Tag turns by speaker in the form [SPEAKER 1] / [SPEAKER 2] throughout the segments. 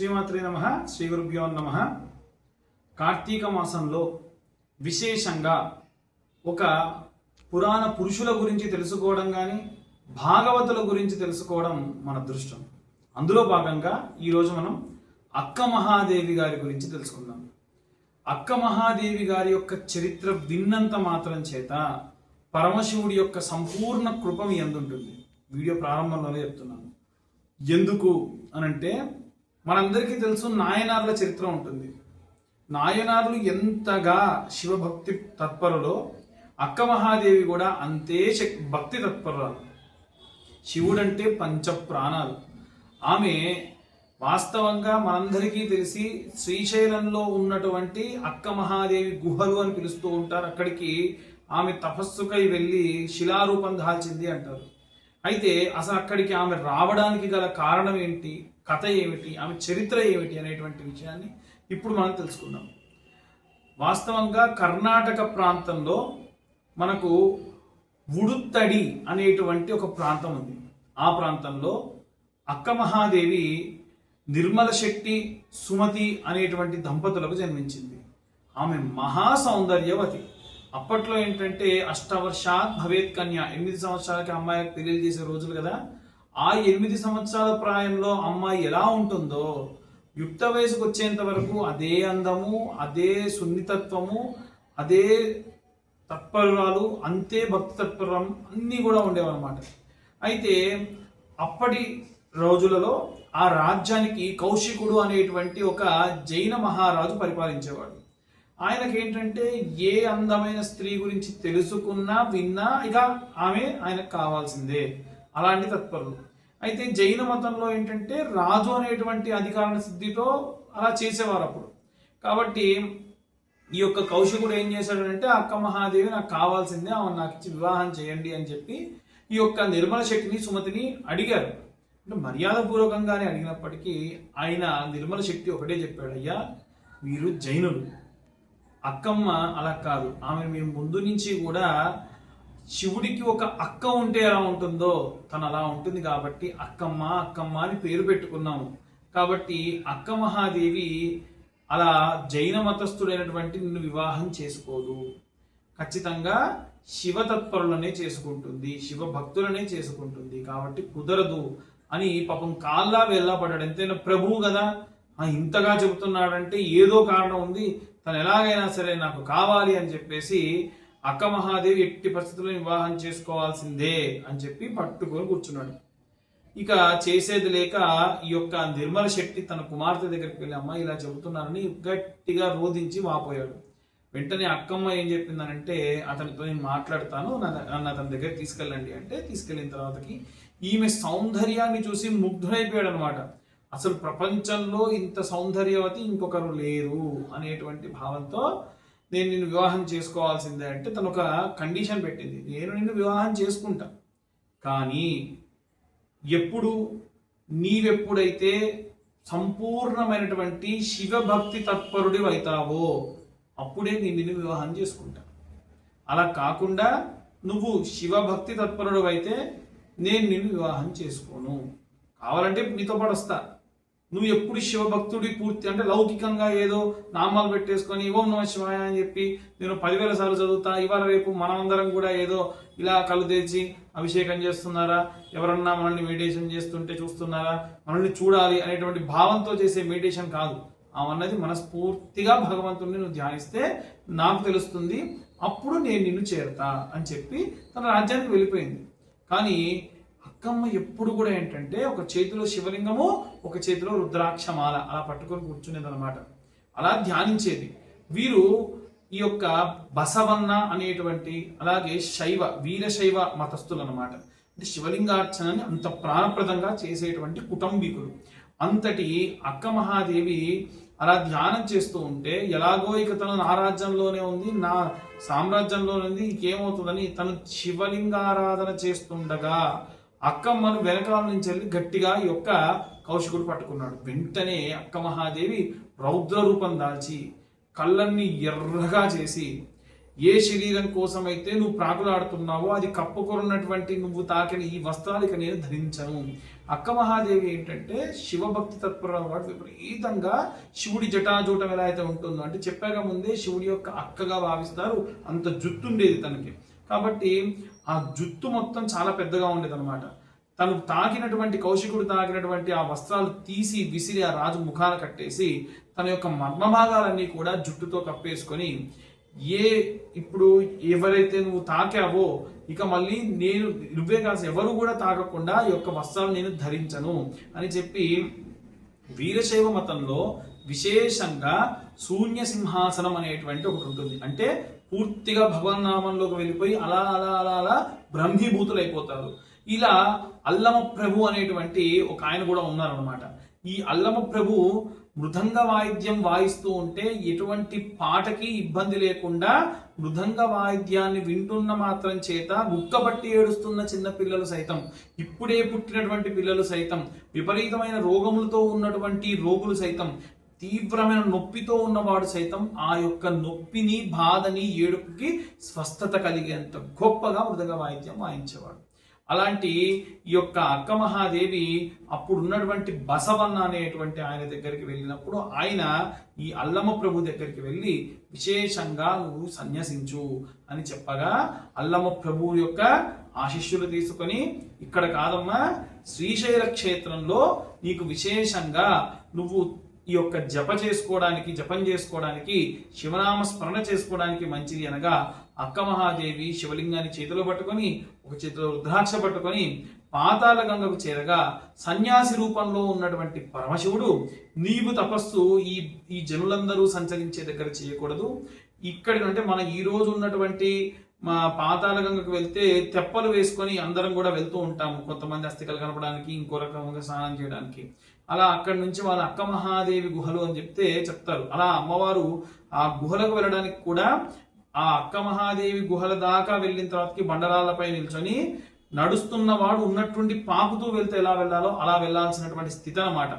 [SPEAKER 1] శ్రీమాత్రి నమ శ్రీ గురుభ్యో నమ. కార్తీక మాసంలో విశేషంగా ఒక పురాణ పురుషుల గురించి తెలుసుకోవడం కానీ భాగవతుల గురించి తెలుసుకోవడం మన అదృష్టం. అందులో భాగంగా ఈరోజు మనం అక్క మహాదేవి గారి గురించి తెలుసుకుందాం. అక్క మహాదేవి గారి యొక్క చరిత్ర విన్నంత మాత్రం చేత పరమశివుడి యొక్క సంపూర్ణ కృప మీ ఎందుంటుంది వీడియో ప్రారంభంలోనే చెప్తున్నాను. ఎందుకు అనంటే మనందరికీ తెలుసు నాయనార్ల చరిత్ర ఉంటుంది. నాయనార్లు ఎంతగా శివభక్తి తత్పరులో అక్క మహాదేవి కూడా అంతే శక్- భక్తి తత్పరురాలు. శివుడంటే పంచ ప్రాణాలు ఆమె వాస్తవంగా మనందరికీ తెలిసి శ్రీశైలంలో ఉన్నటువంటి అక్క మహాదేవి గుహలు అని పిలుస్తూ ఉంటారు. అక్కడికి ఆమె తపస్సుకై వెళ్ళి శిలారూపం దాల్చింది అంటారు. అయితే అసలు అక్కడికి ఆమె రావడానికి గల కారణం ఏంటి? కథ ఏమిటి ఆమె చరిత్ర ఏమిటి అనేటువంటి విషయాన్ని ఇప్పుడు మనం తెలుసుకుందాం. వాస్తవంగా కర్ణాటక ప్రాంతంలో మనకు ఉడుత్తడి అనేటువంటి ఒక ప్రాంతం ఉంది. ఆ ప్రాంతంలో అక్క మహాదేవి నిర్మల శక్తి సుమతి అనేటువంటి దంపతులకు జన్మించింది. ఆమె మహా సౌందర్యవతి. అప్పట్లో ఏంటంటే అష్టవర్షాత్ భవేత్ కన్య ఎనిమిది సంవత్సరాలకి అమ్మాయికి పెళ్ళి చేసే రోజులు కదా. ఆ ఎనిమిది సంవత్సరాల ప్రాయంలో అమ్మాయి ఎలా ఉంటుందో యుక్త వయసుకు వచ్చేంత వరకు అదే అందము అదే సున్నితత్వము అదే తత్పరురాలు అంతే భక్తి తత్పరం అన్నీ కూడా ఉండేవన్నమాట. అయితే అప్పటి రోజులలో ఆ రాజ్యానికి కౌశికుడు అనేటువంటి ఒక జైన మహారాజు పరిపాలించేవాడు. ఆయనకి ఏంటంటే ఏ అందమైన స్త్రీ గురించి తెలుసుకున్నా విన్నా ఇక ఆమె ఆయనకు కావాల్సిందే. అలాంటి తత్పరులు. అయితే జైన మతంలో ఏంటంటే రాజు అనేటువంటి అధికారణ సిద్ధితో అలా చేసేవారు అప్పుడు. కాబట్టి ఈ యొక్క కౌశికుడు ఏం చేశాడంటే అక్క మహాదేవి నాకు కావాల్సిందే ఆమె నాకు ఇచ్చి వివాహం చేయండి అని చెప్పి ఈ యొక్క నిర్మల శక్తిని సుమతిని అడిగారు. అంటే మర్యాదపూర్వకంగానే అడిగినప్పటికీ ఆయన నిర్మల శక్తి ఒకటే చెప్పాడు అయ్యా వీరు జైనులు. అక్కమ్మ అలా కాదు. ఆమె మేము ముందు నుంచి కూడా శివుడికి ఒక అక్క ఉంటే ఎలా ఉంటుందో తను అలా ఉంటుంది కాబట్టి అక్కమ్మ అక్కమ్మ అని పేరు పెట్టుకున్నాము. కాబట్టి అక్క మహాదేవి అలా జైన మతస్థుడైనటువంటి నిన్ను వివాహం చేసుకోదు. ఖచ్చితంగా శివ తత్పరులనే చేసుకుంటుంది శివ భక్తులనే చేసుకుంటుంది. కాబట్టి కుదరదు అని పాపం కాల్లా వెళ్ళపడ్డాడు ఎంతైనా ప్రభువు కదా. ఆ ఇంతగా చెబుతున్నాడంటే ఏదో కారణం ఉంది. తను ఎలాగైనా సరే నాకు కావాలి అని చెప్పేసి అక్క మహాదేవి ఎట్టి పరిస్థితుల్లో వివాహం చేసుకోవాల్సిందే అని చెప్పి పట్టుకొని కూర్చున్నాడు. ఇక చేసేది లేక ఈ యొక్క నిర్మల శక్తి తన కుమార్తె దగ్గరికి వెళ్ళి అమ్మ ఇలా చెబుతున్నారని గట్టిగా రోధించి వాపోయాడు. వెంటనే అక్కమ్మ ఏం చెప్పిందనంటే అతనితో నేను మాట్లాడతాను నన్ను నన్ను అతని దగ్గర తీసుకెళ్ళండి. అంటే తీసుకెళ్ళిన తర్వాతకి ఈమె సౌందర్యాన్ని చూసి ముగ్ధుడైపోయాడు అనమాట అసలు ప్రపంచంలో ఇంత సౌందర్యవతి ఇంకొకరు లేరు అనేటువంటి భావంతో నేను నిన్ను వివాహం చేసుకోవాల్సిందే అంటే తను ఒక కండిషన్ పెట్టింది. నేను నిన్ను వివాహం చేసుకుంటా. కానీ ఎప్పుడు నీవెప్పుడైతే సంపూర్ణమైనటువంటి శివభక్తి తత్పరుడి అవుతావో అప్పుడే నేను నిన్ను వివాహం చేసుకుంటా. అలా కాకుండా నువ్వు శివభక్తి తత్పరుడు అయితే నేను నిన్ను వివాహం చేసుకోను. కావాలంటే నీతో పాటు వస్తా. నువ్వు ఎప్పుడు శివభక్తుడి పూర్తి అంటే లౌకికంగా ఏదో నామాలు పెట్టేసుకొని ఓం నమ శివాయ అని చెప్పి నేను పదివేల సార్లు చదువుతా ఇవాళ రేపు మనమందరం కూడా ఏదో ఇలా కళ్ళు తెచ్చి అభిషేకం చేస్తున్నారా? ఎవరన్నా మనల్ని మెడిటేషన్ చేస్తుంటే చూస్తున్నారా? మనల్ని చూడాలి అనేటువంటి భావంతో చేసే మెడిటేషన్ కాదు. అవన్నది మనస్ఫూర్తిగా భగవంతుడిని నువ్వు ధ్యానిస్తే నాకు తెలుస్తుంది అప్పుడు నేను నిన్ను చేరతా అని చెప్పి తన రాజ్యానికి వెళ్ళిపోయింది. కానీ అక్కమ్మ ఎప్పుడు కూడా ఏంటంటే ఒక చేతిలో శివలింగము ఒక చేతిలో రుద్రాక్షమాల అలా పట్టుకొని కూర్చునేది అనమాట అలా ధ్యానించేది. వీరు ఈ యొక్క బసవన్న అనేటువంటి అలాగే శైవ వీరశైవ మతస్థులు అనమాట అంటే శివలింగార్చనని అంత ప్రాణప్రదంగా చేసేటువంటి కుటుంబీకులు. అంతటి అక్క మహాదేవి అలా ధ్యానం చేస్తూ ఉంటే ఎలాగో ఇక తను నా రాజ్యంలోనే ఉంది నా సామ్రాజ్యంలోనే ఉంది ఇంకేమవుతుందని తను శివలింగారాధన చేస్తుండగా అక్కమ్మను వెనకాల నుంచి వెళ్ళి గట్టిగా ఈ యొక్క కౌశికుడు పట్టుకున్నాడు. వెంటనే అక్క మహాదేవి రౌద్ర రూపం దాల్చి కళ్ళన్ని ఎర్రగా చేసి ఏ శరీరం కోసమైతే నువ్వు ప్రాకులాడుతున్నావో అది కప్పుకొరున్నటువంటి నువ్వు తాకిన ఈ వస్త్రాలిక నేను ధరించను. అక్క మహాదేవి ఏంటంటే శివభక్తి తత్పర వాడు విపరీతంగా శివుడి జటాజూటం ఎలా అయితే ఉంటుందో అంటే చెప్పాక ముందే శివుడి యొక్క అక్కగా భావిస్తారు అంత జుత్తుండేది తనకి. కాబట్టి ఆ జుట్టు మొత్తం చాలా పెద్దగా ఉండేది అనమాట తను తాకినటువంటి కౌశికుడు తాకినటువంటి ఆ వస్త్రాలు తీసి విసిరి ఆ రాజు ముఖాన కట్టేసి తన యొక్క మర్మ భాగాలన్నీ కూడా జుట్టుతో కప్పేసుకొని ఏ ఇప్పుడు ఎవరైతే నువ్వు తాకావో ఇక మళ్ళీ నేను నువ్వే కాదు ఎవరు కూడా తాకకుండా ఈ యొక్క వస్త్రాలు నేను ధరించను అని చెప్పి వీరశైవ మతంలో విశేషంగా శూన్య సింహాసనం అనేటువంటి ఒకటి ఉంటుంది. అంటే పూర్తిగా భగవన్నామంలోకి వెళ్ళిపోయి అలా అలా అలా అలా బ్రహ్మీభూతులైపోతారు. ఇలా అల్లమ ప్రభు అనేటువంటి ఒక ఆయన కూడా ఉన్నారనమాట ఈ అల్లమ ప్రభు మృదంగ వాయిద్యం వాయిస్తూ ఉంటే ఎటువంటి పాటకి ఇబ్బంది లేకుండా మృదంగ వాయిద్యాన్ని వింటున్న మాత్రం చేత ముక్కబట్టి ఏడుస్తున్న చిన్న పిల్లలు సైతం ఇప్పుడే పుట్టినటువంటి పిల్లలు సైతం విపరీతమైన రోగములతో ఉన్నటువంటి రోగులు సైతం తీవ్రమైన నొప్పితో ఉన్నవాడు సైతం ఆ యొక్క నొప్పిని బాధని ఏడుపుకి స్వస్థత కలిగేంత గొప్పగా మృదంగ వాయిద్యం వాయించేవాడు. అలాంటి ఈ యొక్క అక్క మహాదేవి అప్పుడు ఉన్నటువంటి బసవన్న అనేటువంటి ఆయన దగ్గరికి వెళ్ళినప్పుడు ఆయన ఈ అల్లమ్మ ప్రభు దగ్గరికి వెళ్ళి విశేషంగా నువ్వు సన్యసించు అని చెప్పగా అల్లమ్మ ప్రభు యొక్క ఆశిష్యులు తీసుకొని ఇక్కడ కాదమ్మా శ్రీశైల క్షేత్రంలో నీకు విశేషంగా నువ్వు ఈ యొక్క జప చేసుకోవడానికి జపం చేసుకోవడానికి శివనామ స్మరణ చేసుకోవడానికి మంచిది అనగా అక్క మహాదేవి శివలింగాన్ని చేతిలో పట్టుకొని ఒక చేతిలో రుద్రాక్ష పట్టుకొని పాతాల గంగకు చేరగా సన్యాసి రూపంలో ఉన్నటువంటి పరమశివుడు నీవు తపస్సు ఈ ఈ జనులందరూ సంచరించే దగ్గర చేయకూడదు. ఇక్కడి అంటే మన ఈ రోజు ఉన్నటువంటి మా పాతాల గంగకు వెళ్తే తెప్పలు వేసుకొని అందరం కూడా వెళ్తూ ఉంటాము. కొంతమంది అస్థికలు కలపడానికి ఇంకో రకంగా స్నానం చేయడానికి. అలా అక్కడి నుంచి వాళ్ళ అక్క మహాదేవి గుహలు అని చెప్తే చెప్తారు. అలా అమ్మవారు ఆ గుహలకు వెళ్ళడానికి కూడా ఆ అక్క మహాదేవి గుహల దాకా వెళ్ళిన తర్వాతకి బండరాళ్ళపై నిల్చొని నడుస్తున్న వాడు ఉన్నటువంటి పాకుతూ వెళ్తే ఎలా వెళ్ళాలో అలా వెళ్ళాల్సినటువంటి స్థితి అన్నమాట.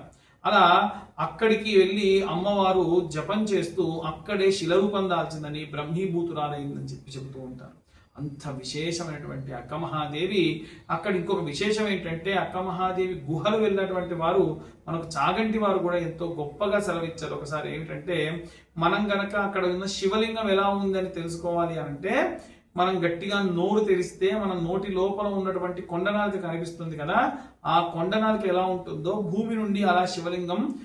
[SPEAKER 1] అలా అక్కడికి వెళ్ళి అమ్మవారు జపం చేస్తూ అక్కడే శిలరూపం దాల్చిందని బ్రహ్మీభూతురాలైందని చెప్పి చెబుతూ ఉంటారు. అంత విశేషమైనటువంటి అక్క మహాదేవి. అక్కడ ఇంకొక విశేషం ఏంటంటే అక్క మహాదేవి గుహలు వెళ్ళినటువంటి వారు మనకు చాగంటి వారు కూడా ఎంతో గొప్పగా సెలవిచ్చారు. ఒకసారి ఏమిటంటే మనం గనక అక్కడ ఉన్న శివలింగం ఎలా ఉందని తెలుసుకోవాలి అంటే మనం గట్టిగా నోరు తెరిస్తే మన నోటి లోపల ఉన్నటువంటి కొండనాలిక కనిపిస్తుంది కదా ఆ కొండనాలిక ఎలా ఉంటుందో భూమి నుండి అలా శివలింగం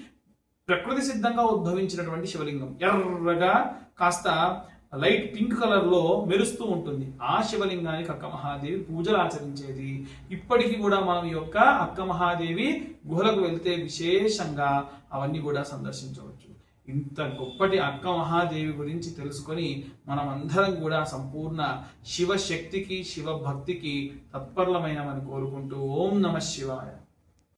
[SPEAKER 1] ప్రకృతి సిద్ధంగా ఉద్భవించినటువంటి శివలింగం. ఎర్రగా కాస్త లైట్ పింక్ కలర్లో మెరుస్తూ ఉంటుంది. ఆ శివలింగానికి అక్క మహాదేవి పూజలు ఆచరించేది. ఇప్పటికీ కూడా మనం యొక్క అక్క మహాదేవి గుహలకు వెళ్తే విశేషంగా అవన్నీ కూడా సందర్శించవచ్చు. ఇంత గొప్పటి అక్క మహాదేవి గురించి తెలుసుకొని మనమందరం కూడా సంపూర్ణ శివశక్తికి శివభక్తికి భక్తికి తత్పరులమైనమని కోరుకుంటూ ఓం నమ శివాయ.